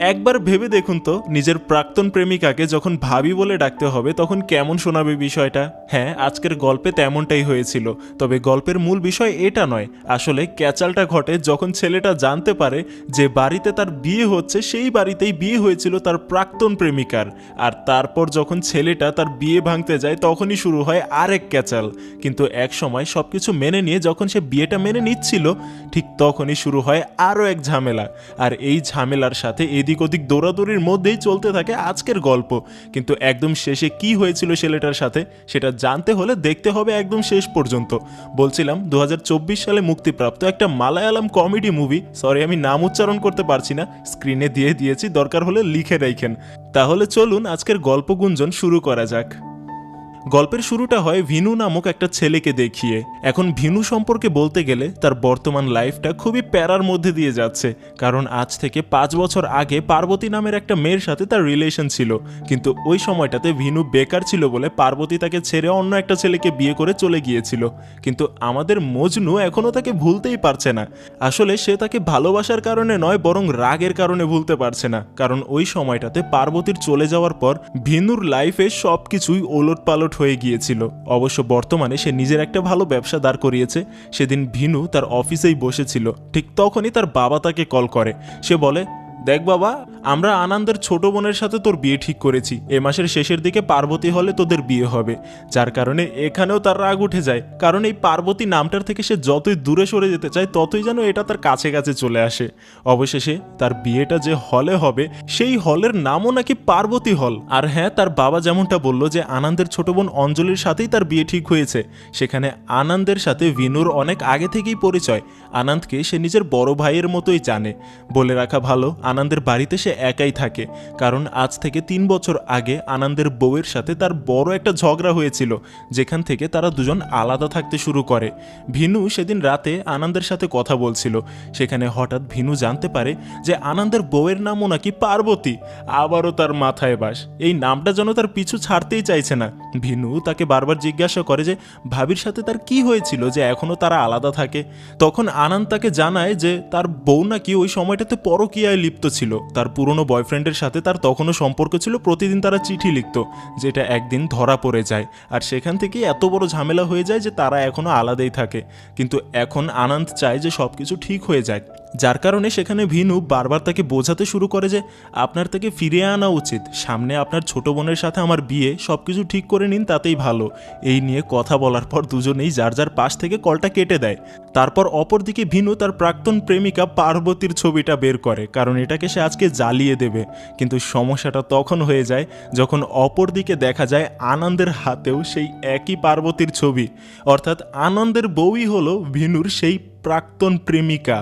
একবার ভেবে দেখুন তো, নিজের প্রাক্তন প্রেমিকাকে যখন ভাবি বলে ডাকতে হবে, তখন কেমন শোনাবে বিষয়টা? হ্যাঁ আজকের গল্পে তেমনটাই হয়েছিল, তবে গল্পের মূল বিষয় এটা নয়। আসলে ক্যাচালটা ঘটে যখন ছেলেটা জানতে পারে যে বাড়িতে তার বিয়ে হচ্ছে, সেই বাড়িতেই বিয়ে হয়েছিল তার প্রাক্তন প্রেমিকার। আর তারপর যখন ছেলেটা তার বিয়ে ভাঙতে যায়, তখনই শুরু হয় আরেক ক্যাচাল। কিন্তু এক সময় সব কিছু মেনে নিয়ে যখন সে বিয়েটা মেনে নিচ্ছিল, ঠিক তখনই শুরু হয় আরও এক ঝামেলা। আর এই ঝামেলার সাথে এদিক ওদিক দৌড়াদৌড়ির মধ্যেই চলতে থাকে আজকের গল্প। কিন্তু একদম শেষে কি হয়েছিল ছেলেটার সাথে, সেটা জানতে হলে দেখতে হবে একদম শেষ পর্যন্ত। বলছিলাম দু হাজার চব্বিশ সালে মুক্তিপ্রাপ্ত একটা মালায়ালাম কমেডি মুভি, সরি আমি নাম উচ্চারণ করতে পারছি না, স্ক্রিনে দিয়ে দিয়েছি, দরকার হলে লিখে রেখেন। তাহলে চলুন আজকের গল্প গুঞ্জন শুরু করা যাক। গল্পের শুরুটা হয় ভিনু নামক একটা ছেলেকে দেখিয়ে। এখন ভিনু সম্পর্কে বলতে গেলে তার বর্তমান লাইফটা খুবই প্যারার মধ্যে দিয়ে যাচ্ছে, কারণ আজ থেকে পাঁচ বছর আগে পার্বতী নামের একটা মেয়ের সাথে তার রিলেশন ছিল। কিন্তু ওই সময়টাতে ভিনু বেকার ছিল বলে পার্বতী তাকে ছেড়ে অন্য একটা ছেলেকে বিয়ে করে চলে গিয়েছিল। কিন্তু আমাদের মজনু এখনও তাকে ভুলতেই পারছে না। আসলে সে তাকে ভালোবাসার কারণে নয়, বরং রাগের কারণে ভুলতে পারছে না। কারণ ওই সময়টাতে পার্বতীর চলে যাওয়ার পর ভিনুর লাইফে সব কিছুই ওলট পালট হয়ে গিয়েছিল। অবশ্য বর্তমানে সে নিজের একটা ভালো ব্যবসা দাঁড় করিয়েছে। সেদিন ভিনু তার অফিসেই বসেছিল। ঠিক তখনই তার বাবা তাকে কল করে। সে বলে দেখ বাবা, আমরা আনন্দের ছোট বোনের সাথে তোর বিয়ে ঠিক করেছি। এ মাসের শেষের দিকে পার্বতী হলে তোদের বিয়ে হবে। যার কারণে এখানেও তার রাগ উঠে যায়। কারণ এই পার্বতী নামটার থেকে সে যতই দূরে সরে যেতে চায়, ততই যেন এটা তার কাছে কাছে চলে আসে। অবশেষে তার বিয়েটা যে হলে হবে, সেই হলের নামও নাকি পার্বতী হল। আর হ্যাঁ তার বাবা যেমনটা বলল যে আনন্দের ছোট বোন অঞ্জলির সাথেই তার বিয়ে ঠিক হয়েছে। সেখানে আনন্দের সাথে ভিনুর অনেক আগে থেকেই পরিচয়। আনন্দকে সে নিজের বড় ভাইয়ের মতোই জানে। বলে রাখা ভালো আনন্দের বাড়িতে সে একাই থাকে, কারণ আজ থেকে তিন বছর আগে আনন্দের বউয়ের সাথে তার বড় একটা ঝগড়া হয়েছিল, যেখান থেকে তারা দুজন আলাদা থাকতে শুরু করে। ভিনু সেদিন রাতে আনন্দের সাথে কথা বলছিল, সেখানে হঠাৎ ভিনু জানতে পারে যে আনন্দের বউয়ের নামও নাকি পার্বতী, আবারও তার মাথায় বাস। এই নামটা যেন তার পিছু ছাড়তেই চাইছে না। ভিনু তাকে বারবার জিজ্ঞাসা করে যে, ভাবির সাথে তার কি হয়েছিল যে এখনও তারা আলাদা থাকে? তখন আনন্দ তাকে জানায় যে, তার বউ নাকি ওই সময়টাতে পরকীয়ায় লিপ্ত ছিল। তার পুরনো বয়ফ্রেন্ডের সাথে তার তখনও সম্পর্ক ছিল, প্রতিদিন তারা চিঠি লিখত, যেটা একদিন ধরা পড়ে যায়। আর সেখান থেকে এত বড় ঝামেলা হয়ে যায় যে তারা এখনও আলাদাই থাকে। কিন্তু এখন আনন্দ চায় যে সব কিছু ঠিক হয়ে যায়। যার কারণে সেখানে ভিনু বারবার তাকে বোঝাতে শুরু করে যে, আপনার তাকে ফিরিয়ে আনা উচিত। সামনে আপনার ছোট বোনের সাথে আমার বিয়ে সব কিছু ঠিক করে নিন, তাতেই ভালো। এই নিয়ে কথা বলার পর দুজনেই যার যার পাশ থেকে কলটা কেটে দেয়। তারপর অপরদিকে ভিনু তার প্রাক্তন প্রেমিকা পার্বতীর ছবিটা বের করে, কারণ এটাকে সে আজকে জ্বালিয়ে দেবে। কিন্তু সমস্যাটা তখন হয়ে যায় যখন অপরদিকে দেখা যায় আনন্দের হাতেও সেই একই পার্বতীর ছবি। অর্থাৎ আনন্দের বউই হলো ভিনুর সেই প্রাক্তন প্রেমিকা,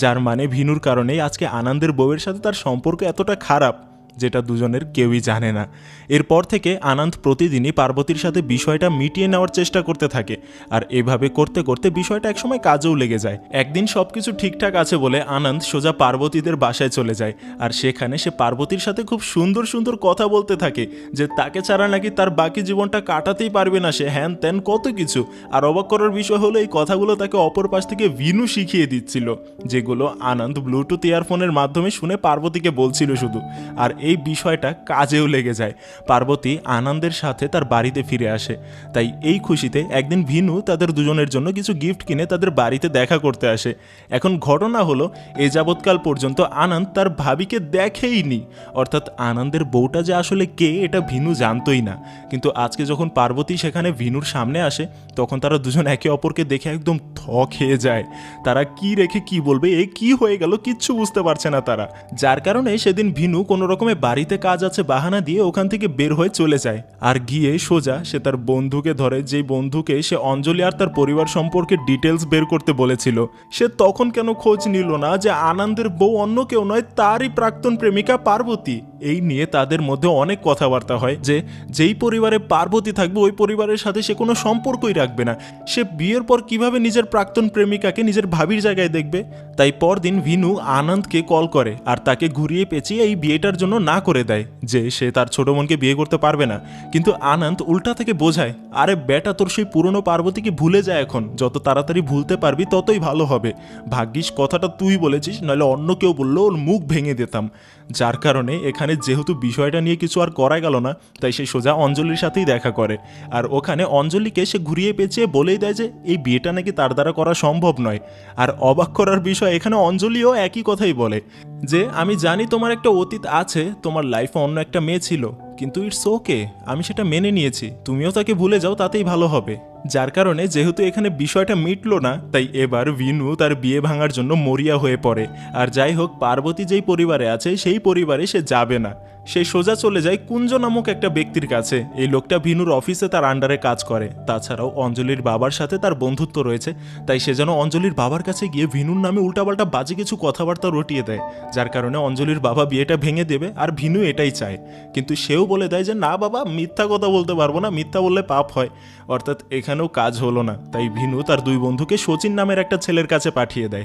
যার মানে ভিনুর কারণেই আজকে আনন্দের বউয়ের সাথে তার সম্পর্ক এতটা খারাপ। যেটা দুজনের কেউই জানে না। এরপর থেকে আনন্দ প্রতিদিনই পার্বতীর সাথে বিষয়টা মিটিয়ে নেওয়ার চেষ্টা করতে থাকে। আর এভাবে করতে করতে বিষয়টা একসময় কাজেও লেগে যায়। একদিন সবকিছু ঠিকঠাক আছে বলে আনন্দ সোজা পার্বতীদের বাসায় চলে যায়। আর সেখানে সে পার্বতীর সাথে খুব সুন্দর সুন্দর কথা বলতে থাকে যে তাকে ছাড়া নাকি তার বাকি জীবনটা কাটাতেই পারবে না সে। হ্যান ত্যান কত কিছু। আর অবাক করার বিষয় হলো এই কথাগুলো তাকে অপর পাশ থেকে ভিনু শিখিয়ে দিচ্ছিল, যেগুলো আনন্দ ব্লুটুথ ইয়ারফোনের মাধ্যমে শুনে পার্বতীকে বলছিল শুধু। আর এই বিষয়টা কাজেও লেগে যায়। পার্বতী আনন্দের সাথে তার বাড়িতে ফিরে আসে। তাই এই খুশিতে একদিন ভিনু তাদের দুজনের জন্য কিছু গিফট কিনে তাদের বাড়িতে দেখা করতে আসে। এখন ঘটনা হলো, এ যাবৎকাল পর্যন্ত আনন্দ তার ভাবিকে দেখেইনি অর্থাৎ আনন্দের বউটা যে আসলে কে, এটা ভিনু জানতই না। কিন্তু আজকে যখন পার্বতী সেখানে ভিনুর সামনে আসে, তখন তারা দুজন একে অপরকে দেখে একদম থ খেয়ে যায়। তারা কি রেখে কি বলবে, এ কি হয়ে গেল, কিচ্ছু বুঝতে পারছে না তারা। যার কারণে সেদিন ভিনু কোনো রকমে বাড়িতে কাজ আছে, বাহানা দিয়ে ওখান থেকে বের হয়ে চলে যায়। আর গিয়ে সোজা সে তার বন্ধুকে ধরে, যেই বন্ধুকে সে অঞ্জলি আর তার পরিবার সম্পর্কে ডিটেলস বের করতে বলেছিল। সে তখন কেন খোঁজ নিল না যে আনন্দের বউ অন্য কেউ নয়, তারই প্রাক্তন প্রেমিকা পার্বতী। এই নিয়ে তাদের মধ্যে অনেক কথাবার্তা হয় যে, যেই পরিবারে পার্বতী থাকবে, ওই পরিবারের সাথে সে কোনো সম্পর্কই রাখবে না। সে বিয়ের পর কীভাবে নিজের প্রাক্তন প্রেমিকাকে নিজের ভাবির জায়গায় দেখবে? তাই পরদিন ভিনু আনন্দকে কল করে আর তাকে ঘুরিয়ে পেঁচিয়ে এই বিয়েটার জন্য না করে দেয়, যে সে তার ছোট বোনকে বিয়ে করতে পারবে না। কিন্তু আনন্দ উল্টা থেকে বোঝায়, আরে বেটা, তোর সেই পুরনো পার্বতীকে ভুলে যায় এখন? যত তাড়াতাড়ি ভুলতে পারবি, ততই ভালো হবে। ভাগ্যিস কথাটা তুই বলেছিস, নইলে অন্য কেউ বলল ওর মুখ ভেঙে দিতাম। যার কারণে এখানে যেহেতু বিষয়টা নিয়ে কিছু আর করা গেল না, তাই সে সোজা অঞ্জলির সাথেই দেখা করে। আর ওখানে অঞ্জলিকে সে ঘুরিয়ে পেঁচিয়ে বলেই দেয় যে, এই বিয়েটা নাকি তার দ্বারা করা সম্ভব নয়। আর অবাক করার বিষয়, এখানে অঞ্জলিও একই কথাই বলে যে, আমি জানি তোমার একটা অতীত আছে, তোমার লাইফে অন্য একটা মেয়ে ছিল, কিন্তু ইটস ওকে, আমি সেটা মেনে নিয়েছি। তুমিও তাকে ভুলে যাও, তাতেই ভালো হবে। যার কারণে যেহেতু এখানে বিষয়টা মিটল না, তাই এবার ভিনু তার বিয়ে ভাঙার জন্য মরিয়া হয়ে পড়ে। আর যাই হোক, পার্বতী যেই পরিবারে আছে, সেই পরিবারে সে যাবে না। সে সোজা চলে যায় কুঞ্জ নামক একটা ব্যক্তির কাছে। এই লোকটা ভিনুর অফিসে তার আন্ডারে কাজ করে। তাছাড়াও অঞ্জলির বাবার সাথে তার বন্ধুত্ব রয়েছে। তাই সে যেন অঞ্জলির বাবার কাছে গিয়ে ভিনুর নামে উল্টাপাল্টা বাজে কিছু কথাবার্তা রটিয়ে দেয়। যার কারণে অঞ্জলির বাবা বিয়েটা ভেঙে দেবে আর ভিনু এটাই চায়। কিন্তু সেও বলে দেয় যে, না বাবা, মিথ্যা কথা বলতে পারব না, মিথ্যা বললে পাপ হয়। অর্থাৎ এখানেও কাজ হলো না। তাই ভিনু তার দুই বন্ধুকে সচিন নামের একটা ছেলের কাছে পাঠিয়ে দেয়।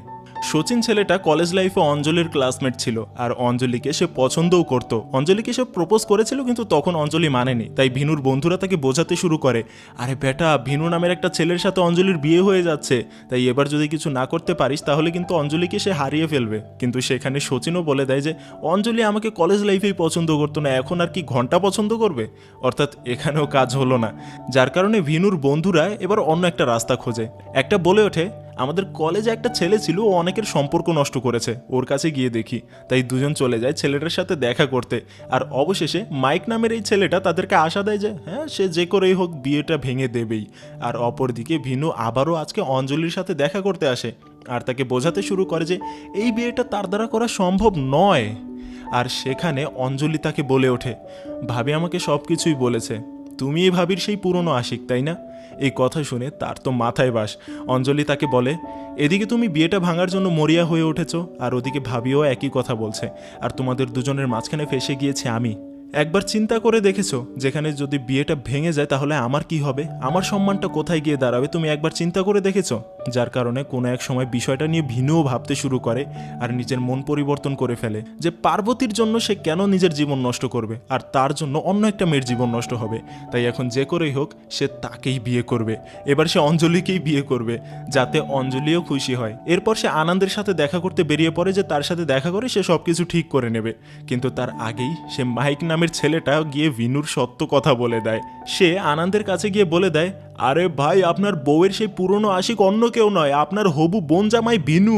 সচিন ছেলেটা কলেজ লাইফে অঞ্জলির ক্লাসমেট ছিল আর অঞ্জলিকে সে পছন্দও করত। অঞ্জলিকে সে প্রপোজ করেছিল কিন্তু তখন অঞ্জলি মানেনি। তাই ভিনুর বন্ধুরা তাকে বোঝাতে শুরু করে, আরে বেটা, ভিনু নামের একটা ছেলের সাথে অঞ্জলির বিয়ে হয়ে যাচ্ছে। তাই এবার যদি কিছু না করতে পারিস, তাহলে কিন্তু অঞ্জলিকে সে হারিয়ে ফেলবে। কিন্তু সেখানে সচিনও বলে দেয় যে, অঞ্জলি আমাকে কলেজ লাইফেই পছন্দ করতো না, এখন আর কি ঘণ্টা পছন্দ করবে? অর্থাৎ এখানেও কাজ হলো না। যার কারণে ভিনুর বন্ধুরা এবার অন্য একটা রাস্তা খোঁজে। একটা বলে ওঠে আমাদের কলেজে একটা ছেলে ছিল, ও অনেকের সম্পর্ক নষ্ট করেছে। ওর কাছে গিয়ে দেখি। তাই দুজন চলে যায় ছেলেটার সাথে দেখা করতে। আর অবশেষে মাইক নামের এই ছেলেটা তাদেরকে আশা দেয় যে হ্যাঁ সে যে করেই হোক বিয়েটা ভেঙে দেবেই। আর অপরদিকে ভিনু আবারও আজকে অঞ্জলির সাথে দেখা করতে আসে। আর তাকে বোঝাতে শুরু করে যে, এই বিয়েটা তার দ্বারা করা সম্ভব নয়। আর সেখানে অঞ্জলি তাকে বলে ওঠে, ভাবি আমাকে সব কিছুই বলেছে। তুমি এই ভাবির সেই পুরনো আশিক, তাই না? এই কথা শুনে তার তো মাথায় বাস। অঞ্জলি তাকে বলে, এদিকে তুমি বিয়েটা ভাঙার জন্য মরিয়া হয়ে উঠেছ, আর ওদিকে ভাবিও একই কথা বলছে, আর তোমাদের দুজনের মাঝখানে ফেসে গিয়েছে আমি। একবার চিন্তা করে দেখেছ, যেখানে যদি বিয়েটা ভেঙে যায় তাহলে আমার কি হবে? আমার সম্মানটা কোথায় গিয়ে দাঁড়াবে তুমি একবার চিন্তা করে দেখেছ? যার কারণে কোনো এক সময় বিষয়টা নিয়ে ভিন্নও ভাবতে শুরু করে আর নিজের মন পরিবর্তন করে ফেলে যে পার্বতীর জন্য সে কেন নিজের জীবন নষ্ট করবে? আর তার জন্য অন্য একটা মেয়ের জীবন নষ্ট হবে। তাই এখন যে করেই হোক, সে তাকেই বিয়ে করবে। এবার সে অঞ্জলিকেই বিয়ে করবে, যাতে অঞ্জলিও খুশি হয়। এরপর সে আনন্দের সাথে দেখা করতে বেরিয়ে পড়ে যে তার সাথে দেখা করে সে সব কিছু ঠিক করে নেবে। কিন্তু তার আগেই সে মাইক নামের ছেলেটা গিয়ে ভিনুর সত্য কথা বলে দেয়। সে আনন্দের কাছে গিয়ে বলে দেয়, আরে ভাই, আপনার বউয়ের সেই পুরনো আশিক অন্য কেউ নয়, আপনার হবু বোন জামাই ভিনু।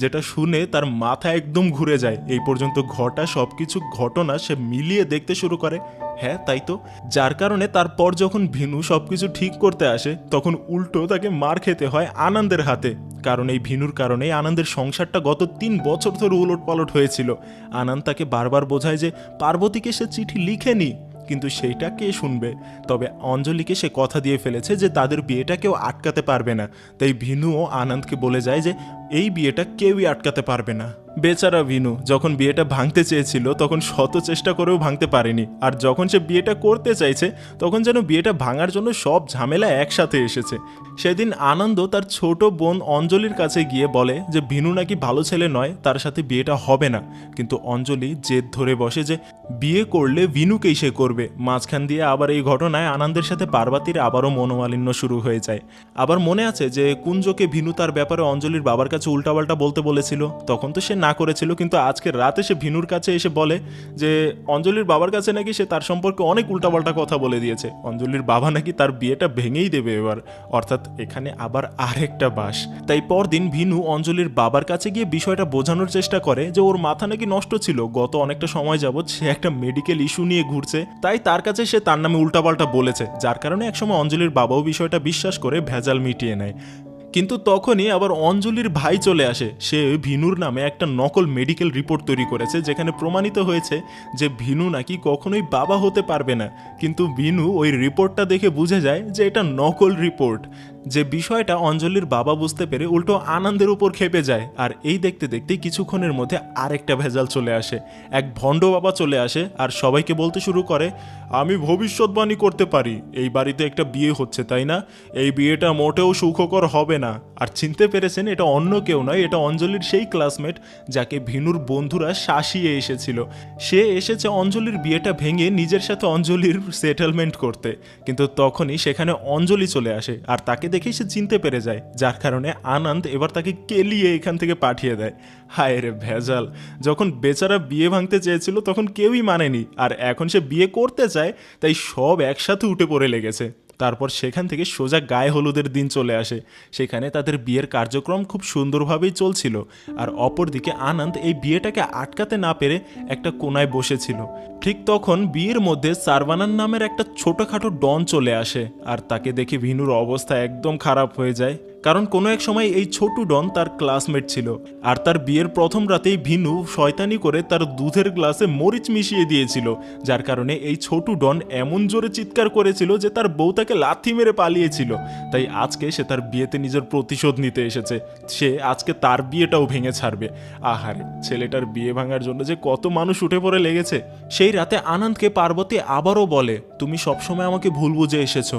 যেটা শুনে তার মাথা একদম ঘুরে যায়। এই পর্যন্ত ঘটা সবকিছু ঘটনা সে মিলিয়ে দেখতে শুরু করে। হ্যাঁ তাই তো। যার কারণে তারপর যখন ভিনু সবকিছু ঠিক করতে আসে, তখন উল্টো তাকে মার খেতে হয় আনন্দের হাতে। কারণ এই ভিনুর কারণে আনন্দের সংসারটা গত তিন বছর ধরে উলট পালট হয়েছিল। আনন্দ তাকে বারবার বোঝায় যে, পার্বতীকে সে চিঠি লিখেনি, কিন্তু সেইটা কে শুনবে? তবে অঞ্জলিকে সে কথা দিয়ে ফেলেছে যে, তাদের বিয়েটা কেউ আটকাতে পারবে না। তাই ভিনু ও আনন্দকে বলে যায় যে, এই বিয়েটা কেউই আটকাতে পারবে না। বেচারা ভিনু, যখন বিয়েটা ভাঙতে চেয়েছিল, তখন শত চেষ্টা করেও ভাঙতে পারেনি। আর যখন সে বিয়েটা করতে চাইছে, তখন যেন বিয়েটা ভাঙার জন্য সব ঝামেলা একসাথে এসেছে। সেদিন আনন্দ তার ছোট বোন অঞ্জলির কাছে গিয়ে বলে যে, ভিনু নাকি ভালো ছেলে নয়, তার সাথে বিয়েটা হবে না। কিন্তু অঞ্জলি জেদ ধরে বসে যে, বিয়ে করলে ভিনুকেই সে করবে। মাঝখান দিয়ে আবার এই ঘটনায় আনন্দের সাথে পার্বতীর আবারও মনোমালিন্য শুরু হয়ে যায়। আবার মনে আছে যে, কুঞ্জকে ভিনু তার ব্যাপারে অঞ্জলির বাবার কাছে উল্টাপাল্টা বলতে বলেছিল? তখন তো সে না করেছিল, কিন্তু আজকে রাতে সে ভিনুর কাছে এসে বলে যে, অঞ্জলির বাবার কাছে নাকি সে তার সম্পর্কে অনেক উল্টাপাল্টা কথা বলে দিয়েছে। অঞ্জলির বাবা নাকি তার বিয়েটা ভেঙেই দেবে এবার। অর্থাৎ এখানে আবার আরেকটা বাস। তাই পরদিন ভিনু অঞ্জলির বাবার কাছে গিয়ে বিষয়টা বোঝানোর চেষ্টা করে যে, ওর মাথা নাকি নষ্ট ছিল। গত অনেকটা সময় যাবৎ সে একটা মেডিকেল ইস্যু নিয়ে ঘুরছে। তাই তার কাছে সে তার নামে উল্টাপাল্টা বলেছে, যার কারণে একসময় অঞ্জলির বাবাও বিষয়টা বিশ্বাস করে ভেজাল মিটিয়ে নেয়। কিন্তু তখনই আবার অঞ্জলির ভাই চলে আসে। সে ভিনুর নামে একটা নকল মেডিকেল রিপোর্ট তৈরি করেছে, যেখানে প্রমাণিত হয়েছে যে ভিনু নাকি কখনোই বাবা হতে পারবে না। কিন্তু ভিনু ওই রিপোর্টটা দেখে বুঝে যায় যে এটা নকল রিপোর্ট। যে বিষয়টা অঞ্জলির বাবা বুঝতে পেরে উল্টো আনন্দের উপর খেপে যায়। আর এই দেখতে দেখতে কিছুক্ষণের মধ্যে আরেকটা ভেজাল চলে আসে। এক ভণ্ড বাবা চলে আসে আর সবাইকে বলতে শুরু করে, আমি ভবিষ্যৎবাণী করতে পারি। এই বাড়িতে একটা বিয়ে হচ্ছে, তাই না? এই বিয়েটা মোটেও সুখকর হবে না। আর চিনতে পেরেছেন এটা অন্য কেউ নয়, এটা অঞ্জলির সেই ক্লাসমেট যাকে ভিনুর বন্ধুরা শাসিয়ে এসেছিল। সে এসেছে অঞ্জলির বিয়েটা ভেঙে নিজের সাথে অঞ্জলির সেটেলমেন্ট করতে। কিন্তু তখনই সেখানে অঞ্জলি চলে আসে আর তাকে দেখেই সে চিনতে পেরে যায়। যার কারণে আনন্দ এবার তাকে কেলিয়ে এখান থেকে পাঠিয়ে দেয়। হায় রে ভেজাল, যখন বেচারা বিয়ে ভাঙতে চেয়েছিল তখন কেউই মানেনি। আর এখন সে বিয়ে করতে চায়, তাই সব একসাথে উঠে পড়ে লেগেছে। তারপর সেখান থেকে সোজা গায়ে হলুদের দিন চলে আসে। সেখানে তাদের বিয়ের কার্যক্রম খুব সুন্দরভাবেই চলছিল। আর অপরদিকে আনন্দ এই বিয়েটাকে আটকাতে না পেরে একটা কোনায় বসেছিল। ঠিক তখন বিয়ের মধ্যে সারবানান নামের একটা ছোটোখাটো ডন চলে আসে। আর তাকে দেখে ভিনুর অবস্থা একদম খারাপ হয়ে যায়। কারণ কোনো এক সময় এই ছোটু ডন তার ক্লাসমেট ছিল, আর তার বিয়ের প্রথম রাতেই ভিনু শয়তানি করে তার দুধের গ্লাসে মরিচ মিশিয়ে দিয়েছিল, যার কারণে এই ছোটু ডন এমন জোরে চিৎকার করেছিল যে তার বউ তাকে লাথি মেরে পালিয়েছিল। তাই আজকে সে তার বিয়েতে নিজের প্রতিশোধ নিতে এসেছে, সে আজকে তার বিয়েটাও ভেঙে ছাড়বে। আহারে, ছেলেটার বিয়ে ভাঙার জন্য যে কত মানুষ উঠে পড়ে লেগেছে, সেই রাতে আনন্দকে পার্বতী আবারও বলে, তুমি সবসময় আমাকে ভুল বুঝে এসেছ,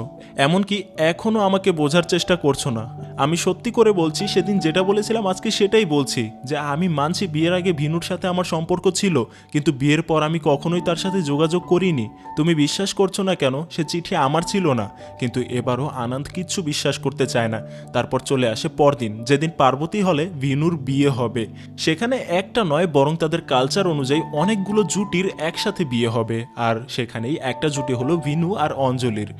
এমনকি এখনও আমাকে বোঝার চেষ্টা করছ না। আমি সত্যি করে বলছি, সেদিন যেটা বলেছিলাম আজকে সেটাই বলছি, যে আমি মানছি বিয়ের আগে ভিনুর সাথে আমার সম্পর্ক ছিল, কিন্তু বিয়ের পর আমি কখনোই তার সাথে যোগাযোগ করিনি। তুমি বিশ্বাস করছ না কেন? সে চিঠি আমার ছিল না, কিন্তু এবারও আনন্দ কিচ্ছু বিশ্বাস করতে চায় না। তারপর চলে আসে পরদিন, যেদিন পার্বতী হলে ভিনুর বিয়ে হবে। সেখানে একটা নয়, বরং তাদের কালচার অনুযায়ী অনেকগুলো জুটির একসাথে বিয়ে হবে, আর সেখানেই একটা জুটি হলো ভিনু আর অঞ্জলির।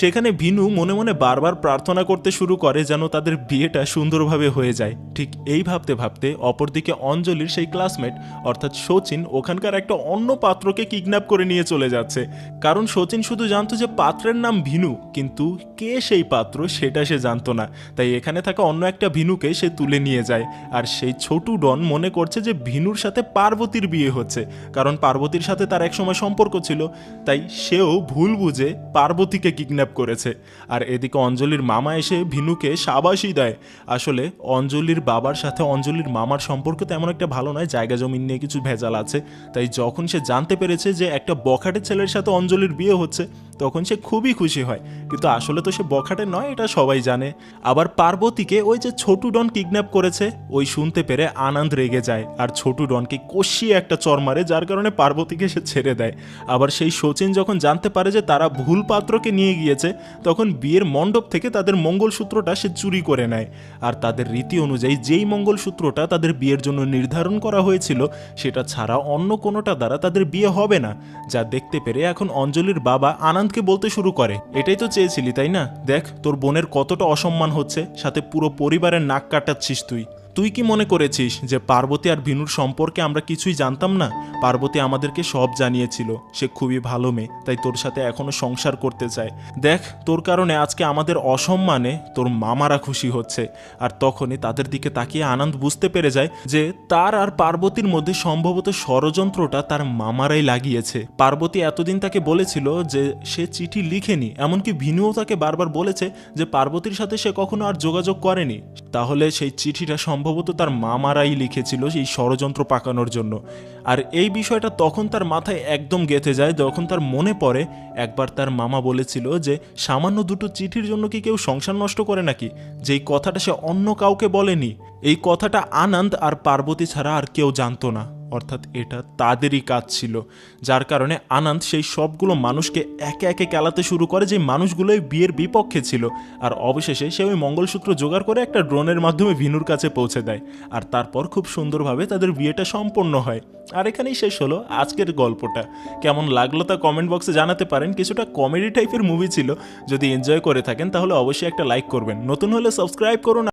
সেখানে ভিনু মনে মনে বারবার প্রার্থনা করতে শুরু করে যেন তাদের বিয়েটা সুন্দরভাবে হয়ে যায়। ঠিক এই ভাবতে ভাবতে অপরদিকে অঞ্জলির সেই ক্লাসমেট, অর্থাৎ সচিন ওখানকার একটা অন্য পাত্রকে কিডন্যাপ করে নিয়ে চলে যাচ্ছে। কারণ সচিন শুধু জানতো যে পাত্রের নাম ভিনু, কিন্তু কে সেই পাত্র সেটা সে জানতো না। তাই এখানে থাকা অন্য একটা ভিনুকে সে তুলে নিয়ে যায়। আর সেই ছোটু ডন মনে করছে যে ভিনুর সাথে পার্বতীর বিয়ে হচ্ছে, কারণ পার্বতীর সাথে তার একসময় সম্পর্ক ছিল। তাই সেও ভুল বুঝে পার্বতীকে কিডন্যাপ করেছে। আর এদিকে অঞ্জলির মামা এসে ভিনুকে সাবাসই দেয়। আসলে অঞ্জলির বাবার সাথে অঞ্জলির মামার সম্পর্ক তেমন একটা ভালো নয়, জায়গা জমিন নিয়ে কিছু ভেজাল আছে। তাই যখন সে জানতে পেরেছে যে একটা বখাটের ছেলের সাথে অঞ্জলির বিয়ে হচ্ছে, তখন সে খুবই খুশি হয়। কিন্তু আসলে তো সে বখাটে নয়, এটা সবাই জানে। আবার পার্বতীকে ওই যে ছোটু ডন কিডন্যাপ করেছে, ওই শুনতে পেরে আনন্দ রেগে যায়। আর ছোটু ডনকে কষিয়ে একটা চর মারে, যার কারণে পার্বতীকে সে ছেড়ে দেয়। আবার সেই শচীন যখন জানতে পারে যে তারা ভুল পাত্রকে নিয়ে গিয়েছে, তখন বিয়ের মণ্ডপ থেকে তাদের মঙ্গলসূত্রটা সে চুরি করে নেয়। আর তাদের রীতি অনুযায়ী যেই মঙ্গলসূত্রটা তাদের বিয়ের জন্য নির্ধারণ করা হয়েছিল, সেটা ছাড়া অন্য কোনোটা দ্বারা তাদের বিয়ে হবে না, যা দেখতে পেরে এখন অঞ্জলির বাবা আনন্দকে বলতে শুরু করে। এটাই তো চেয়েছিলি, তাই না? দেখ, তোর বোনের কতটা অসম্মান হচ্ছে, সাথে পুরো পরিবারের নাক কাটাচ্ছিস তুই। তুই কি মনে করেছিস যে পার্বতী আর ভিনুর সম্পর্কে আমরা কিছুই জানতাম না? পার্বতী আমাদেরকে সব জানিয়েছিল। সে খুবই ভালো মেয়ে, তাই তোর সাথে এখনও সংসার করতে চায়। দেখ, তোর কারণে আজকে আমাদের অসম্মানে তোর মামারা খুশি হচ্ছে। আর তখনই তাদের দিকে তাকিয়ে আনন্দ বুঝতে পেরে যায় যে তার আর পার্বতীর মধ্যে সম্ভবত ষড়যন্ত্রটা তার মামারাই লাগিয়েছে। পার্বতী এতদিন তাকে বলেছিল যে সে চিঠি লিখেনি, এমনকি ভিনুও তাকে বারবার বলেছে যে পার্বতীর সাথে সে কখনো আর যোগাযোগ করেনি। তাহলে সেই চিঠিটা সম্ভবত তার মামারাই লিখেছিল সেই ষড়যন্ত্র পাকানোর জন্য। আর এই বিষয়টা তখন তার মাথায় একদম গেঁথে যায়, যখন তার মনে পড়ে, একবার তার মামা বলেছিল যে, সামান্য দুটো চিঠির জন্য কি কেউ সংসার নষ্ট করে নাকি? যেই কথাটা সে অন্য কাউকে বলেনি। এই কথাটা আনন্দ আর পার্বতী ছাড়া আর কেউ জানতো না। অর্থাৎ এটা তাদেরই কাজ ছিল। যার কারণে আনন্দ সেই সবগুলো মানুষকে একে একে কেলাতে শুরু করে যে মানুষগুলোই বিয়ের বিপক্ষে ছিল। আর অবশেষে সে ওই মঙ্গলসূত্র জোগাড় করে একটা ড্রোনের মাধ্যমে ভিনুর কাছে পৌঁছে দেয়। আর তারপর খুব সুন্দরভাবে তাদের বিয়েটা সম্পন্ন হয়। আর এখানেই শেষ হলো আজকের গল্পটা। কেমন লাগল তা কমেন্ট বক্সে জানাতে পারেন। কিছুটা কমেডি টাইপের মুভি ছিল। যদি এনজয় করে থাকেন তাহলে অবশ্যই একটা লাইক করবেন। নতুন হলে সাবস্ক্রাইব করুন।